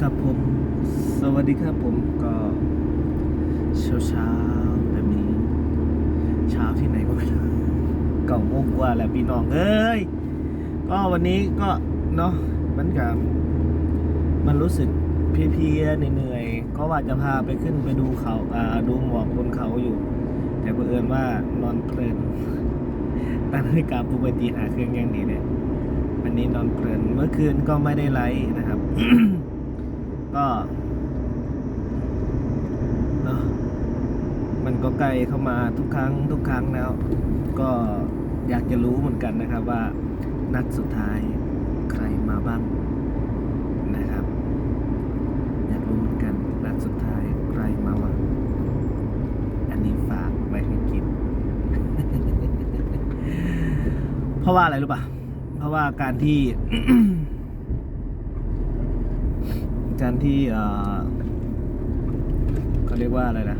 ครับผม สวัสดีครับผมก็เช้าเช้าแบบนี้ เช้าที่ไหนก็ไม่รู้ก่าโมงกว่าแหล้วพี่น้องเอ้ยก็วันนี้ก็เนาะมันกับมันรู้สึกเพลียๆเหนื่อยๆก็ว่าจะพาไปขึ้นไปดูเขาอ่าดูหมอกบนเขาอยู่ แต่เผอิญว่านอนเพลินตั้งนาฬิกาปลุกไปตีหาเครื่องยังดีเลย วันนี้นอนเพลินเมื่อคืนก็ไม่ได้ไลฟ์นะครับ ก็เนาะมันก็ใกล้เข้ามาทุกครั้งทุกครั้งแล้ว ก็อยากจะรู้เหมือนกันนะครับว่านัดสุดท้ายใครมาบ้างนะครับ อยากรู้เหมือนกันนัดสุดท้ายใครมาบ้างอันนี้ฝากไว้ให้คิด เพราะว่าอะไรรู้ป่ะ เพราะว่าการที่ การที่เอ่อเขาเรียกว่าอะไรนะ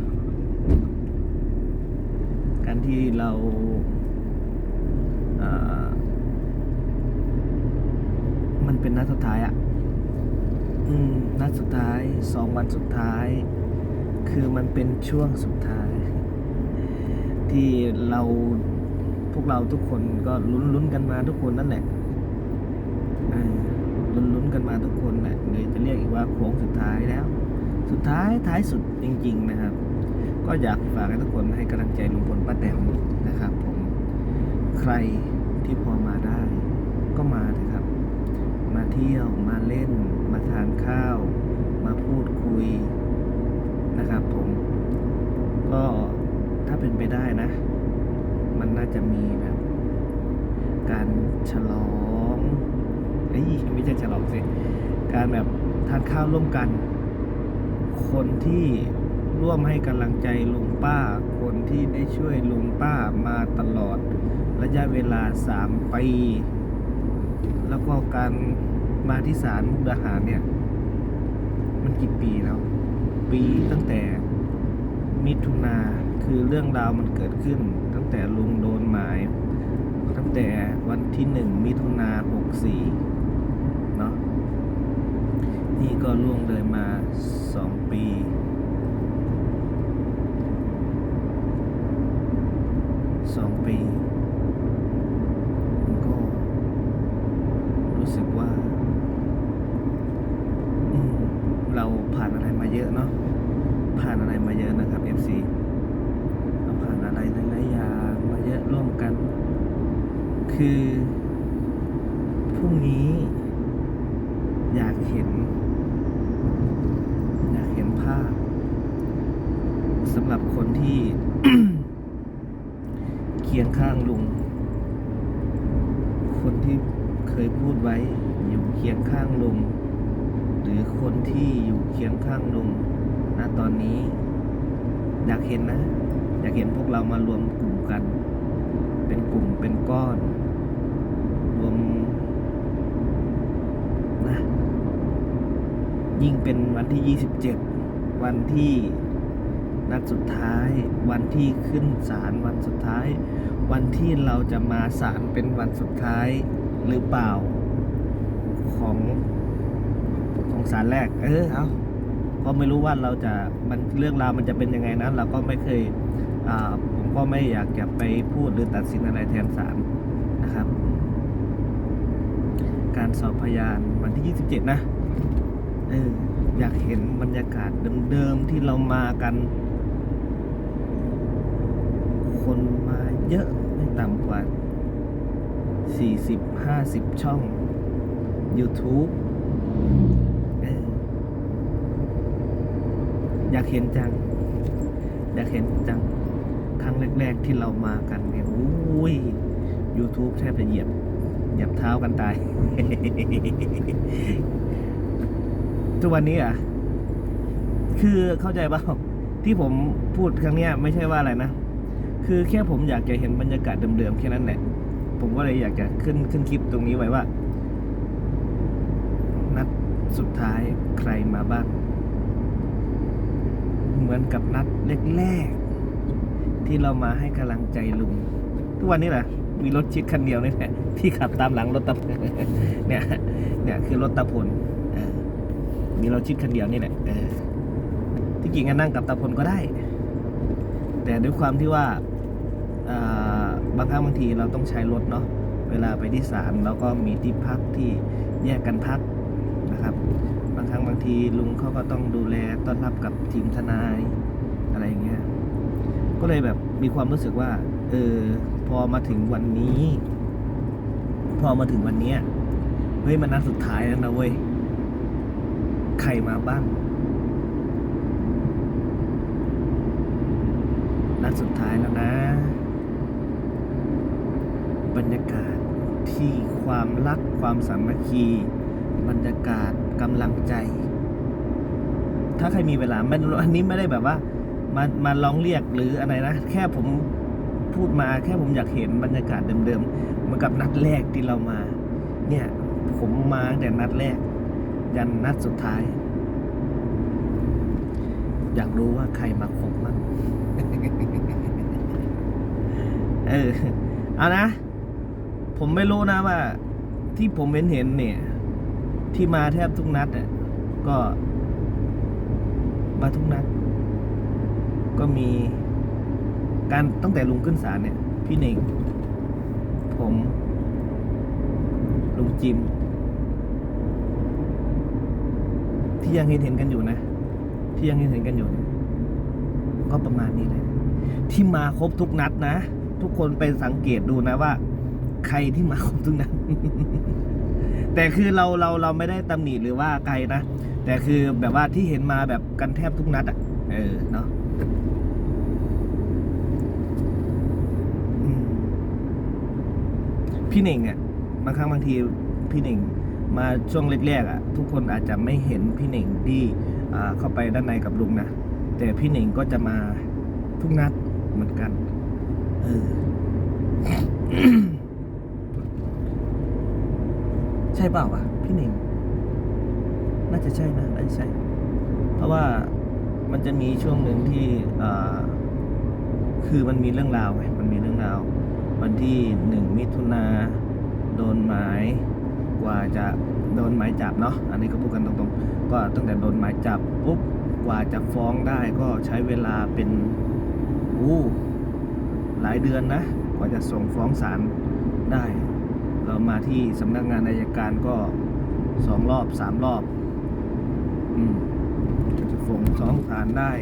การที่เราเอ่อมันเป็นนัดสุดท้ายอะ่ะอืมนัดสุดท้ายสองวันสุดท้าย คือมันเป็นช่วงสุดท้าย ที่เรา พวกเราทุกคนก็ลุ้นลุ้นๆกันมาทุกคนนั่นแหละลุ้นลุ้นๆกันมาทุกคนแหละเลยจะเรียกอีกว่าโค้งสุดท้ายแล้ว สุดท้ายท้ายสุดจริง ๆ นะครับ ก็อยากฝากให้ทุกคนให้กำลังใจลุงพลป้าแต๋วนะครับผมใครที่พอมาได้ ก็มาเถอะครับ มาเที่ยวมาเล่น มาทานข้าว มาพูดคุยนะครับผมก็ถ้าเป็นไปได้นะาจะมีแบบ การฉลองเอ้ยไม่ใช่ฉลองสิการแบบทานข้าวร่วมกัน คนที่ร่วมให้กำลังใจลุงป้า คนที่ได้ช่วยลุงป้ามาตลอด ระยะเวลาสามปีแล้วก็การมาที่ศาลมุกดาหารเนี่ย มันกี่ปีแล้ว ปีตั้งแต่มิถุนาคือเรื่องราวมันเกิดขึ้น แต่ลุงโดนหมาย ตั้งแต่วันที่หนึ่งมิถุนาหกสี่เนาะนี่ก็ล่วงเลยมาสองปีสองปีมันก็รู้สึกว่า อืมเราผ่านอะไรมาเยอะเนาะผ่านอะไรมาเยอะนะครับ FC เราผ่านอะไรหลายๆอย่างมาเยอะร่วมกัน คือ พรุ่งนี้ อยากเห็น อยากเห็นภาพสำหรับคนที่เคียงข้างลุง คนที่เคยพูดไว้อยู่เคียงข้างลุง หรือคนที่อยู่เคียงข้างลุงณตอนนี้ อยากเห็นนะ อยากเห็นพวกเรามารวมกลุ่มกัน เป็นกลุ่มเป็นก้อน มนะยิ่งเป็นวันที่ 27 วันที่นัดสุดท้าย วันที่ขึ้นศาลวันสุดท้าย วันที่เราจะมาศาลเป็นวันสุดท้ายหรือเปล่าของของสารแรก เออเอาก็ไม่รู้ว่าเราจะมันเรื่องราวมันจะเป็นยังไงนะเราก็ไม่เคยผมก็ไม่อยากจะไปพูดหรือตัดสินอะไรแทนศาลนะครับ การสอบพยานวันที่ 27 นะ เออ อยากเห็นบรรยากาศเดิมๆ ที่เรามากัน คนมาเยอะไม่ต่ำกว่า 40-50 ช่อง YouTube เออ อยากเห็นจัง อยากเห็นจัง ครั้งแรก ๆ ที่เรามากันเนี่ยอุ้ย YouTube แทบจะเหยียบ เหยียบเท้ากันตาย ทุกวันนี้อะ คือเข้าใจเปล่าที่ผมพูดครั้งเนี้ยไม่ใช่ว่าอะไรนะ คือแค่ผมอยากจะเห็นบรรยากาศเดิมๆแค่นั้นแหละ ผมก็เลยอยากจะขึ้นขึ้นคลิปตรงนี้ไว้ว่า นัดสุดท้ายใครมาบ้าง เหมือนกับนัดแรกๆที่เรามาให้กำลังใจลุง ทุกวันนี้แหละ มีรถชิดคันเดียวนี่แหละที่ขับตามหลังรถตะเนี่ยเนี่ยคือรถตะพลมีเราชิดคันเดียวนี่แหละที่จริงก็นั่งกับตาพลก็ได้ แต่ด้วยความที่ว่าอ่าบางครั้งบางทีเราต้องใช้รถเนาะเวลาไปที่ศาลเราก็มีที่พักที่แยกกันพักนะครับ บางครั้งบางทีลุงเขาก็ต้องดูแลต้อนรับกับทีมทนายอะไรอย่างเงี้ยก็เลยแบบมีความรู้สึกว่าเออ พอมาถึงวันนี้ พอมาถึงวันนี้เฮ้ยมันนัดสุดท้ายแล้วนะเว้ยใครมาบ้างนัดสุดท้ายแล้วนะ บรรยากาศที่ความรักความสามัคคี บรรยากาศกำลังใจ ถ้าใครมีเวลาไม่อันนี้ไม่ได้แบบว่ามามาลองเรียกหรืออะไรนะ แค่ผม พูดมาแค่ผมอยากเห็นบรรยากาศเดิมๆเหมือนกับนัดแรกที่เรามา เนี่ยผมมาแต่นัดแรก ยันนัดสุดท้าย อยากรู้ว่าใครมาครบมั้งเออเอานะ ผมไม่รู้นะว่า ที่ผมเห็นเห็นเนี่ย ที่มาแทบทุกนัดอะก็ มาทุกนัด ก็มี การตั้งแต่ลุงขึ้นศาลเนี่ย พี่เน่งผม ลุงจิม ที่ยังเห็นเห็นกันอยู่นะ ที่ยังเห็นเห็นกันอยู่ ก็ประมาณนี้เลยที่มาครบทุกนัดนะ ทุกคนไปสังเกตดูนะว่า ใครที่มาครบทุกนัดแต่คือเราเราเราไม่ได้ตำหนิหรือว่าไกลนะ แต่คือแบบว่าที่เห็นมาแบบกันแทบทุกนัดอะเออเนาะอืม พี่เน่งเนี่ยบางครั้งบางทีพี่เน่งมาช่วงแรกๆอะทุกคนอาจจะไม่เห็นพี่เน่งที่เข้าไปด้านในกับลุงนะแต่พี่เน่งก็จะมาทุกนัดเหมือนกันเออใช่เปล่าวะพี่เน่งน่าจะใช่นะน่าจะใช่ เพราะว่ามันจะมีช่วงหนึ่งที่คือมันมีเรื่องราวไงมันมีเรื่องราว วันที่หนึ่งมิถุนาโดนหมายกว่าจะโดนหมายจับเนาะอันนี้ก็พูดกันตรงๆ ก็ตั้งแต่โดนหมายจับปุ๊บกว่าจะฟ้องได้ก็ใช้เวลาเป็นอู้หลายเดือนนะ กว่าจะส่งฟ้องศาลได้ เรามาที่สำนักงานอายการก็สองรอบสามรอบอืมจะส่งสองศาลได้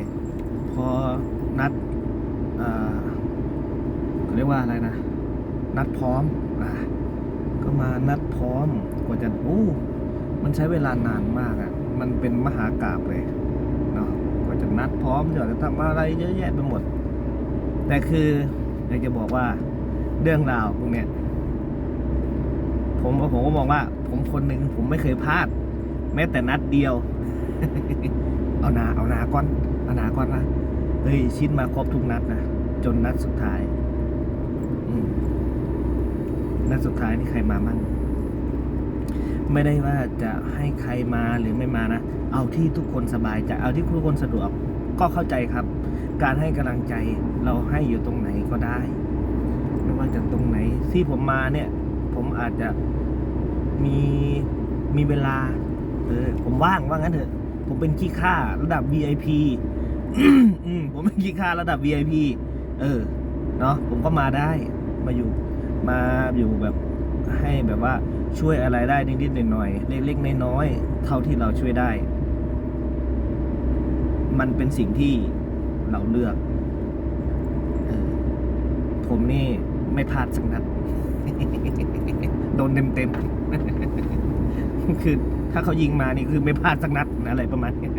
พอนัดอ่าเรียกว่าอะไรนะ นัดพร้อมอ่าก็มานัดพร้อมกว่าจะโอ้มันใช้เวลานานมากอะ่ะ มันเป็นมหากราบเลยเนาะกว่าจะนัดพร้อมจะทำอะไรเยอะแยะไปหมด แต่คืออยากจะบอกว่าเรื่องราวพวกเนี้ยผมผมก็มองว่า ผมคนหนึ่งผมไม่เคยพลาด แม้แต่นัดเดียว เอานาเอานาก่อนเอานาก่อนนะเฮ้ยชิดมาครบทุกนัดนะจนนัดสุดท้าย อืม นัดสุดท้ายนี่ใครมามั่งไม่ได้ว่าจะให้ใครมาหรือไม่มานะ เอาที่ทุกคนสบายใจ เอาที่ทุกคนสะดวก ก็เข้าใจครับ การให้กำลังใจเราให้อยู่ตรงไหนก็ได้ ไม่ว่าจะตรงไหน ที่ผมมาเนี่ย ผมอาจจะมีมีเวลา เออ ผมว่างว่างั้นเถอะ ผมเป็นขี้ข้าระดับ VIP อืมผมเป็นขี้ข้าระดับ VIP เออ เนาะผมก็มาได้ มาอยู่ มาอยู่แบบให้แบบว่าช่วยอะไรได้นิดๆหน่อยๆเล็กๆน้อยๆเท่าที่เราช่วยได้ มันเป็นสิ่งที่เราเลือกออผมนี่ไม่พลาดสักนัดโดนเต็มๆคือถ้าเขายิงมานี่คือไม่พลาดสักนัดอะไรประมาณนี้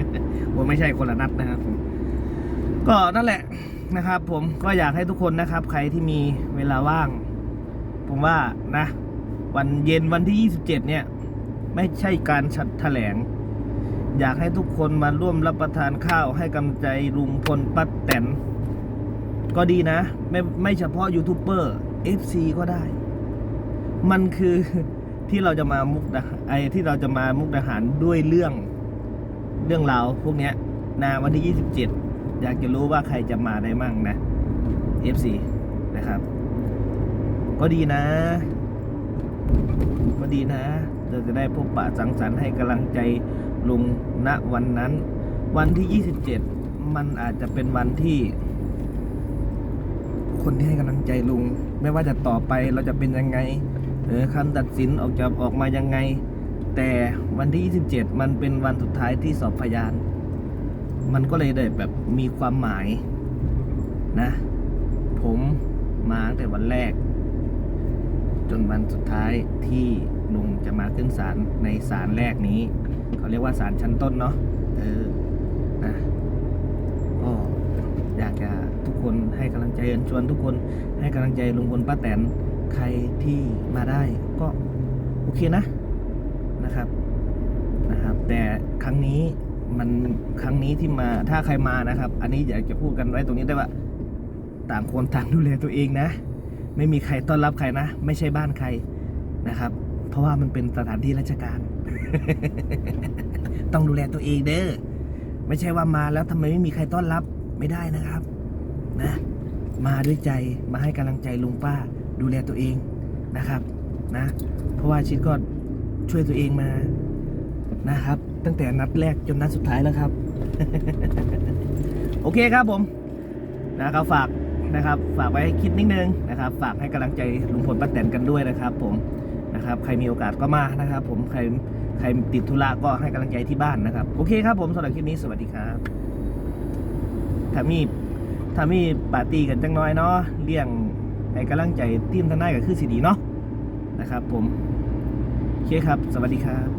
ผมไม่ใช่คนละนัดนะครับผมก็นั่นแหละนะครับ ผมก็อยากให้ทุกคนนะครับ ใครที่มีเวลาว่าง ผมว่านะ วันเย็นวันที่ 27 เนี่ย ไม่ใช่การชัดแถลง อยากให้ทุกคนมาร่วมรับประทานข้าวให้กำลังใจลุงพลป้าแตนก็ดีนะ ไม่ไม่เฉพาะยูทูบเบอร์ FC ก็ได้ มันคือที่เราจะมามุกดาไอที่เราจะมามุกดาหารด้วยเรื่องเรื่องราวพวกเนี้ยนะวันที่ 27 อยากจะรู้ว่าใครจะมาได้มั่งนะ FC นะครับ ก็ดีนะ ก็ดีนะ เราจะได้พบปะสังสรรค์ให้กำลังใจลุงณวันนั้น วันที่ 27 มันอาจจะเป็นวันที่ คนที่ให้กำลังใจลุง ไม่ว่าจะต่อไปเราจะเป็นยังไงหรือคำตัดสินออกจะออกมายังไง แต่วันที่ 27 มันเป็นวันสุดท้ายที่สอบพยาน มันก็เลยได้แบบมีความหมายนะ ผมมาตั้งแต่วันแรก จนวันสุดท้ายที่ลุงจะมาขึ้นศาลในศาลแรกนี้เขาเรียกว่าศาลชั้นต้นเนาะเออนะก็อยากจะทุกคนให้กำลังใจเชิญชวนทุกคนให้กำลังใจลุงพลป้าแตนใครที่มาได้ก็โอเคนะนะครับนะครับ แต่ครั้งนี้มันครั้งนี้ที่มาถ้าใครมานะครับ อันนี้อยากจะพูดกันไว้ตรงนี้ได้ว่า ต่างคนต่างดูแลตัวเองนะ ไม่มีใครต้อนรับใครนะ ไม่ใช่บ้านใครนะครับ เพราะว่ามันเป็นสถานที่ราชการ ต้องดูแลตัวเองเด้อไม่ใช่ว่ามาแล้วทำไมไม่มีใครต้อนรับไม่ได้นะครับ นะ มาด้วยใจมาให้กำลังใจลุงป้า ดูแลตัวเองนะครับนะ เพราะว่าชิดก็ช่วยตัวเองมานะครับ ตั้งแต่นัดแรกจนนัดสุดท้ายแล้วครับ โอเคครับผม นะครับฝาก นะครับ ฝากไว้คิดนิดนึงนะครับ ฝากให้กำลังใจลุงพลป้าแตนกันด้วยนะครับ ผมนะครับ ใครมีโอกาสก็มานะครับ ผมใครใครติดธุระก็ให้กำลังใจที่บ้านนะครับ โอเคครับผมสำหรับคลิปนี้สวัสดีครับถ้ามีถ้ามีปาร์ตี้กันจังน้อยเนาะเลี้ยงให้กำลังใจทีมทนายก็คือสีดีเนาะนะครับ ผมโอเคครับ สวัสดีครับ